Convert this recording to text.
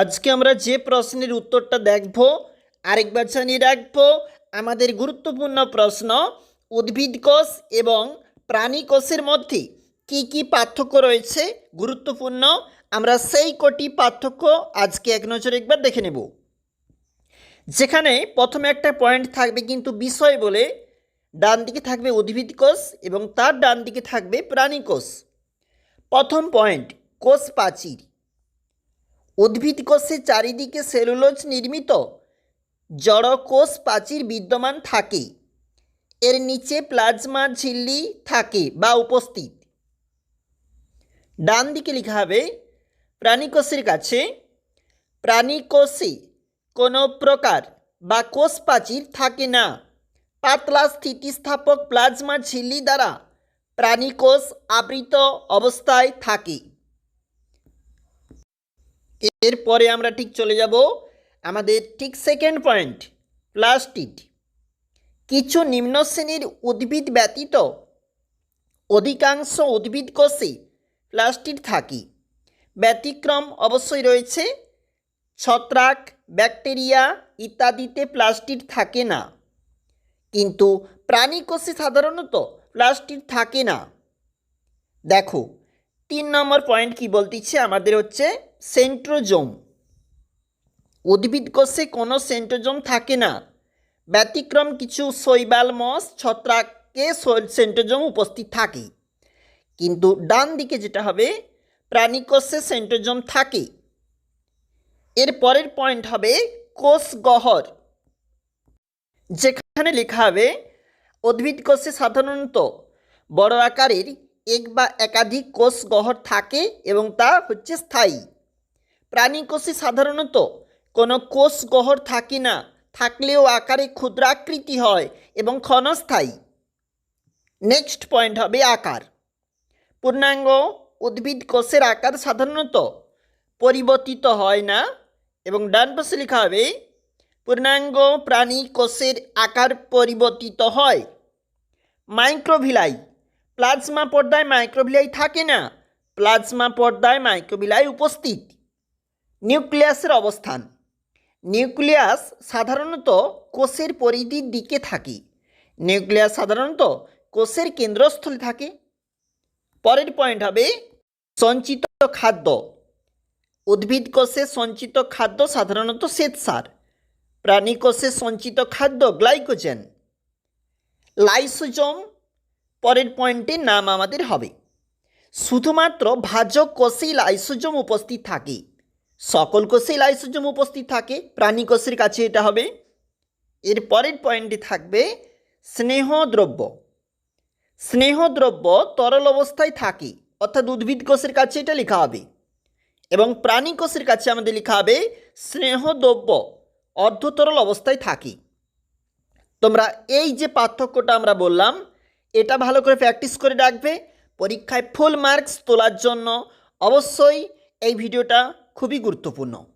আজকে আমরা যে প্রশ্নের উত্তরটা দেখব, আরেকবার জানিয়ে রাখব, আমাদের গুরুত্বপূর্ণ প্রশ্ন, উদ্ভিদ কোষ এবং প্রাণী কোষের মধ্যে কি কি পার্থক্য রয়েছে? গুরুত্বপূর্ণ। আমরা সেই কটি পার্থক্য আজকে এক নজরে একবার দেখে নেব। যেখানে প্রথমে একটা পয়েন্ট থাকবে কিন্তু বিষয় বলে ডান দিকে থাকবে উদ্ভিদ কোষ এবং তার ডান দিকে থাকবে প্রাণী কোষ। প্রথম পয়েন্ট কোষ প্রাচীর উদ্ভিদ কোষের চারিদিকে সেলুলোজ নির্মিত। জড় কোষ প্রাচীর বিদ্যমান থাকে। এর নিচে প্লাজমা ঝিল্লি থাকে বা উপস্থিত। ডান দিকে লেখা হবে প্রাণীকোষের কাছে প্রাণীকোষে কোনো প্রকার বা কোষ প্রাচীর থাকে না। পাতলা স্থিতিস্থাপক প্লাজমা ঝিল্লি দ্বারা প্রাণীকোষ আবৃত অবস্থায় থাকে। এরপরে আমরা ঠিক চলে যাব আমাদের ঠিক সেকেন্ড পয়েন্ট প্লাস্টিড কিছু নিম্ন শ্রেণির উদ্ভিদ ব্যতীত অধিকাংশ উদ্ভিদ কোষে প্লাস্টিড থাকে। ব্যতিক্রম অবশ্যই রয়েছে, ছত্রাক, ব্যাকটেরিয়া ইত্যাদিতে প্লাস্টিড থাকে না। কিন্তু প্রাণী কোষে সাধারণত প্লাস্টিড থাকে না। দেখো, তিন নম্বর পয়েন্ট কি বলতেছে? আমাদের হচ্ছে সেন্ট্রোজোম। উদ্ভিদ কোষে কোনো সেন্ট্রোজোম থাকে না। ব্যতিক্রম কিছু শৈবাল, মস, ছত্রাকে সেন্ট্রোজোম উপস্থিত থাকে। কিন্তু ডান দিকে যেটা হবে প্রাণী কোষে সেন্ট্রোজোম থাকে। এর পরের পয়েন্ট হবে কোষ গহর যেখানে লেখা হবে উদ্ভিদ কোষে সাধারণত বড় আকারের এক বা একাধিক কোষ গহর থাকে এবং তা হচ্ছে স্থায়ী। প্রাণী কোষে সাধারণত কোনো কোষ গহর থাকে না, থাকলেও আকারে ক্ষুদ্রাকৃতি হয় এবং ক্ষণস্থায়ী। নেক্সট পয়েন্ট হবে আকার। পূর্ণাঙ্গ উদ্ভিদ কোষের আকার সাধারণত পরিবর্তিত হয় না এবং ডান পাশে লেখা হবে, পূর্ণাঙ্গ প্রাণী কোষের আকার পরিবর্তিত হয়। মাইক্রোভিলাই। প্লাজমা পর্দায় মাইক্রোভিলাই থাকে না, প্লাজমা পর্দায় মাইক্রোভিলাই উপস্থিত। নিউক্লিয়াসের অবস্থান। নিউক্লিয়াস সাধারণত কোষের পরিধির দিকে থাকে। নিউক্লিয়াস সাধারণত কোষের কেন্দ্রস্থলে থাকে। পরের পয়েন্ট হবে সঞ্চিত খাদ্য। উদ্ভিদ কোষে সঞ্চিত খাদ্য সাধারণত শ্বেতসার। প্রাণী কোষে সঞ্চিত খাদ্য গ্লাইকোজেন। লাইসোজোম, পরের পয়েন্টের নাম আমাদের হবে। শুধুমাত্র ভাজক কোষেই লাইসোজম উপস্থিত থাকে। সকল কোষেই লাইসোজোম উপস্থিত থাকে প্রাণী কোষের কাছে এটা হবে। এর পরের পয়েন্টে থাকবে স্নেহদ্রব্য স্নেহদ্রব্য তরল অবস্থায় থাকে, অর্থাৎ উদ্ভিদ কোষের কাছে এটা লেখা হবে। এবং প্রাণী কোষের কাছে আমাদের লেখা হবে স্নেহদ্রব্য অর্ধতরল অবস্থায় থাকে। তোমরা এই যে পার্থক্যটা আমরা বললাম, এটা ভালো করে প্র্যাকটিস করে রাখবে, পরীক্ষায় ফুল মার্কস তোলার জন্য অবশ্যই এই ভিডিওটা খুবই গুরুত্বপূর্ণ।